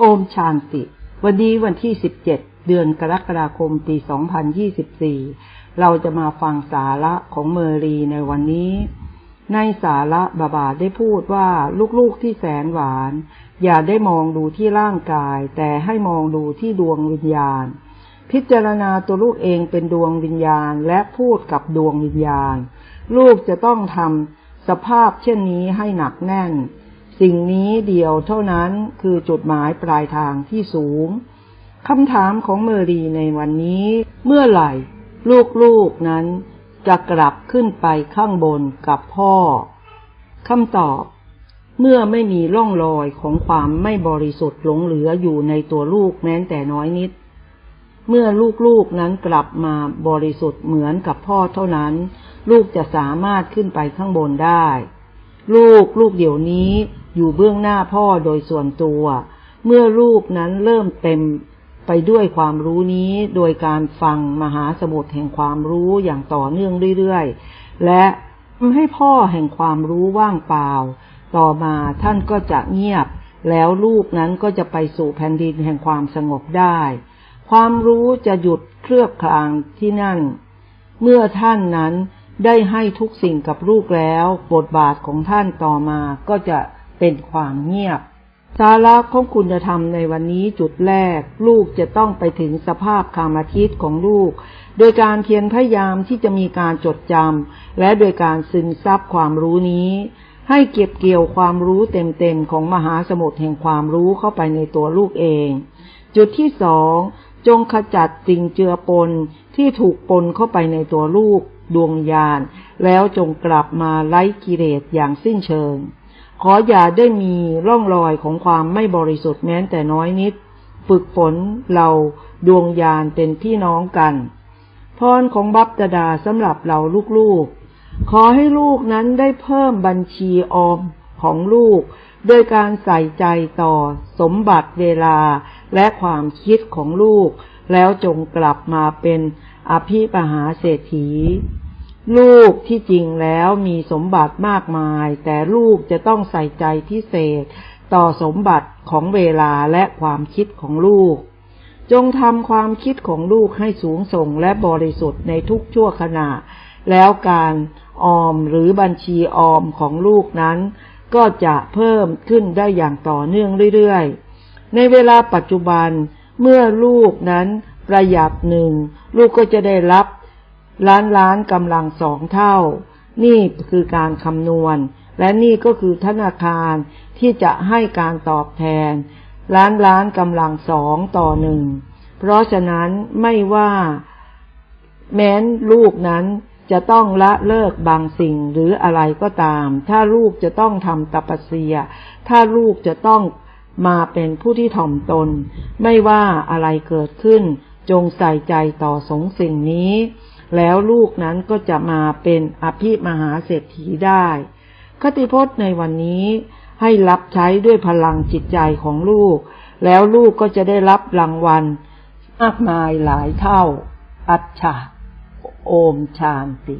โอมชานติ วันนี้วันที่ 17 เดือนกรกฎาคมปี 2024 เราจะมาฟังสาระของเมอรีในวันนี้ ในสาระบาบาได้พูดว่าลูกๆที่แสนหวาน อย่าได้มองดูที่ร่างกาย แต่ให้มองดูที่ดวงวิญญาณ พิจารณาตัวลูกเองเป็นดวงวิญญาณและพูดกับดวงวิญญาณ ลูกจะต้องทำสภาพเช่นนี้ให้หนักแน่น สิ่งนี้เดียวเท่านั้นคือจุดหมายปลายทางที่สูงคำถามของเมอรีในวันนี้ เมื่อไหร่ ลูกๆนั้นจะกลับขึ้นไปข้างบนกับพ่อคำตอบ เมื่อไม่มีร่องรอยของความไม่บริสุทธิ์หลงเหลืออยู่ในตัวลูกแม้แต่น้อยนิด เมื่อลูกๆนั้นกลับมาบริสุทธิ์เหมือนกับพ่อเท่านั้น ลูกจะสามารถขึ้นไปข้างบนได้ ลูกลูกเดี๋ยวนี้ อยู่เบื้องหน้าพ่อโดยส่วนตัว เมื่อลูกนั้นเริ่มเต็มไปด้วยความรู้นี้โดยการฟังมหาสมุทรแห่งความรู้อย่างต่อเนื่องเรื่อยๆ และทำให้พ่อแห่งความรู้ว่างเปล่า ต่อมาท่านก็จะเงียบ แล้วลูกนั้นก็จะไปสู่แผ่นดินแห่งความสงบได้ ความรู้จะหยุดเคลือบคลางที่นั่น เมื่อท่านนั้นได้ให้ทุกสิ่งกับลูกแล้ว บทบาทของท่านต่อมาก็จะ เป็นความเงียบ สาระของคุณธรรมในวันนี้จุดแรก ลูกจะต้องไปถึงสภาพคามาทิตของลูก โดยการเพียรพยายามที่จะมีการจดจำและโดยการซึมซับความรู้นี้ ให้เก็บเกี่ยวความรู้เต็มๆของมหาสมุทรแห่งความรู้เข้าไปในตัวลูกเอง จุดที่สองจงขจัดสิ่งเจือปนที่ถูกปนเข้าไปในตัวลูกดวงญาณแล้วจงกลับมาไล่กิเลสอย่างสิ้นเชิง ขออย่าได้มีร่องรอยของความไม่บริสุทธิ์แม้แต่น้อยนิด ฝึกฝนเราดวงญาณเป็นพี่น้องกัน พรของบัพตดาสำหรับเราลูกๆ ขอให้ลูกนั้นได้เพิ่มบัญชีออมของลูก โดยการใส่ใจต่อสมบัติเวลาและความคิดของลูก แล้วจงกลับมาเป็นอภิปหาเศรษฐี ลูกที่จริงแล้วมีสมบัติมากมาย แต่ลูกจะต้องใส่ใจพิเศษ ต่อสมบัติของเวลาและความคิดของลูก จงทำความคิดของลูกให้สูงส่งและบริสุทธิ์ในทุกชั่วขณะ แล้วการออมหรือบัญชีออมของลูกนั้น ก็จะเพิ่มขึ้นได้อย่างต่อเนื่องเรื่อยๆ ในเวลาปัจจุบันเมื่อลูกนั้นประหยัดหนึ่ง ลูกก็จะได้รับ ล้านล้านกำลังสองเท่า นี่คือการคำนวณ และนี่ก็คือธนาคารที่จะให้การตอบแทน ล้านล้านกำลังสองต่อหนึ่ง เพราะฉะนั้นไม่ว่า แม้นลูกนั้นจะต้องละเลิกบางสิ่งหรืออะไรก็ตาม ถ้าลูกจะต้องทำตปเสีย ถ้าลูกจะต้องมาเป็นผู้ที่ถ่อมตน ไม่ว่าอะไรเกิดขึ้น จงใส่ใจต่อสงสิ่งนี้ แล้วลูกนั้นก็จะมาเป็นอภิมหาเศรษฐีได้ คติพจน์ในวันนี้ให้รับใช้ด้วยพลังจิตใจของลูก แล้วลูกก็จะได้รับรางวัลมากมายหลายเท่า อัจฉาโอมชานติ